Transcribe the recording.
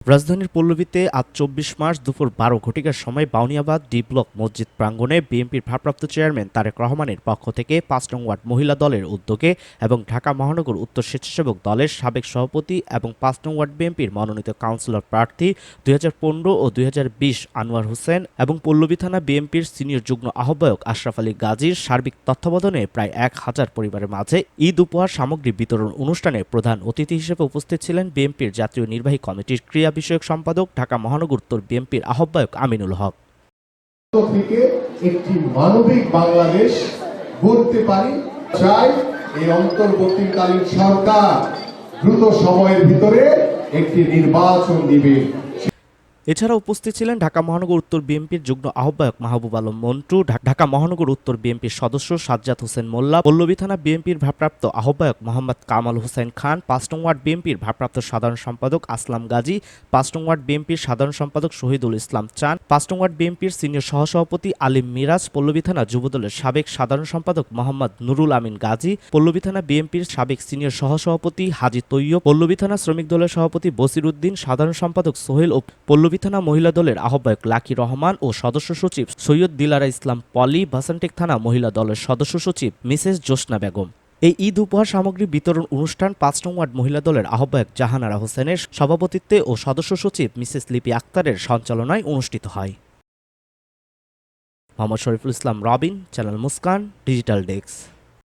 রাজধানীর পল্লবীতে আজ চব্বিশ মার্চ দুপুর বারো ঘটিকার সময় বাউনিয়াবাদ ডি ব্লক মসজিদ প্রাঙ্গণে বিএনপির ভারপ্রাপ্ত চেয়ারম্যান তারেক রহমানের পক্ষ থেকে পাঁচ নং ওয়ার্ড মহিলা দলের উদ্যোগে এবং ঢাকা মহানগর উত্তর স্বেচ্ছাসেবক দলের সাবেক সভাপতি এবং পাঁচ নং ওয়ার্ড বিএনপির মনোনীত কাউন্সিলর প্রার্থী দুই হাজার পনেরো ও দুই হাজার বিশ আনোয়ার হোসেন এবং পল্লবী থানা বিএনপির সিনিয়র যুগ্ম আহ্বায়ক আশরাফ আলী গাজীর সার্বিক তত্ত্বাবধানে প্রায় এক হাজার পরিবারের মাঝে ঈদ উপহার সামগ্রী বিতরণ অনুষ্ঠানে প্রধান অতিথি হিসেবে উপস্থিত ছিলেন বিএনপির জাতীয় নির্বাহী কমিটির ক্রিয়া বিষয়ক সম্পাদক ঢাকা মহানগর উত্তর বিএনপির আহ্বায়ক আমিনুল হক। থেকে একটি মানবিক বাংলাদেশ গড়তে পারি, চাই এই অন্তর্বর্তীকালীন সরকার দ্রুত সময়ের ভিতরে একটি নির্বাচন দিবে। এছাড়া উপস্থিত ছিলেন ঢাকা মহানগর উত্তর বিএনপির যুগ্ম আহ্বায়ক মাহবুব আলম মন্টু ঢাকা মহানগর উত্তর বিএনপির সদস্য সাজ্জাদ হোসেন মোল্লা, পল্লবী থানা বিএনপির ভারপ্রাপ্ত আহ্বায়ক মোহাম্মদ কামাল হোসেন খান, পাঁচ নং ওয়ার্ড বিএনপির ভারপ্রাপ্ত সাধারণ সম্পাদক আসলাম গাজী, পাঁচ নং ওয়ার্ড বিএনপির সাধারণ সম্পাদক শহীদুল ইসলাম চান, পাঁচ নং ওয়ার্ড বিএনপির সিনিয়র সহসভাপতি আলিম মিরাজ, পল্লবী থানা যুবদলের সাবেক সাধারণ সম্পাদক মোহাম্মদ নুরুল আমিন গাজী, পল্লবী থানা বিএনপির সাবেক সিনিয়র সহসভাপতি হাজি তৈয়ব, পল্লবী থানা শ্রমিক দলের সভাপতি বসির উদ্দিন, সাধারণ সম্পাদক সোহেল ও পল্লবী থানা মহিলা দলের আহ্বায়ক লাকি রহমান ও সদস্য সচিব সৈয়দ দিলারা ইসলাম পলি, বাসানটেক থানা মহিলা দলের সদস্য সচিব মিসেস জোসনা বেগম। এই ঈদ উপহার সামগ্রী বিতরণ অনুষ্ঠান পাঁচ নং ওয়ার্ড মহিলা দলের আহ্বায়ক জাহানারা হোসেনের সভাপতিত্বে ও সদস্য সচিব মিসেস লিপি আক্তারের সঞ্চালনায় অনুষ্ঠিত হয়। Mohammad Shariful Islam, Robin, channel Muskan, digital desk.